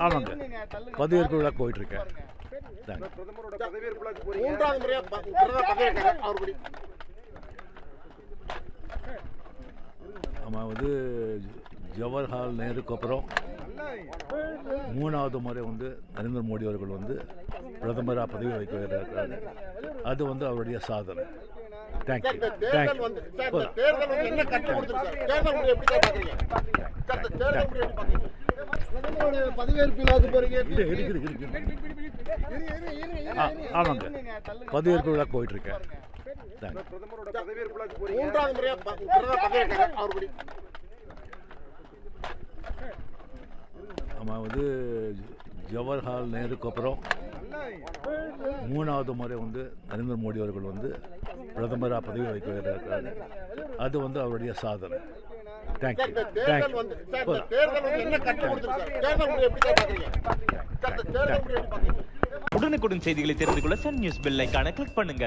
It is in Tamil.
ஆமாங்க பதவியேற்பு விழா போயிட்டுருக்கேன் தேங்க்ஸ் பிரதமரோட பதவியேற்பு விழாவுக்கு போறீங்க மூன்றாவது முறையா ப- பிரதமர் பதவியேற்கிறார் அவர் படி ஆமாம் வந்து ஜவஹர்லால் நேருக்கு அப்புறம் மூணாவது முறை வந்து நரேந்திர மோடி அவர்கள் வந்து பிரதமராக பதவி வைக்கிறார்கள் அது வந்து அவருடைய சாதனை தேங்க்யூ ஆ ஆமாங்க பதவியேற்பு விழா விழாவுக்கு போறீங்க மூன்றாவது முறையா ப- பிரதமர் பதவியேற்கிறார் அவர் படி ஆமாம் வந்து ஜவஹர்லால் நேருக்கு அப்புறம் மூணாவது முறை வந்து நரேந்திர மோடி அவர்கள் வந்து பிரதமராக பதவி வைக்கிறார்கள் அது வந்து அவருடைய சாதனை. தேங்க்யூ பாக்குறீங்க? உடனுக்குடன் செய்திகளை தெரிந்து கொள்ள சன் நியூஸ் பெல் ஐகானை கிளிக் பண்ணுங்க.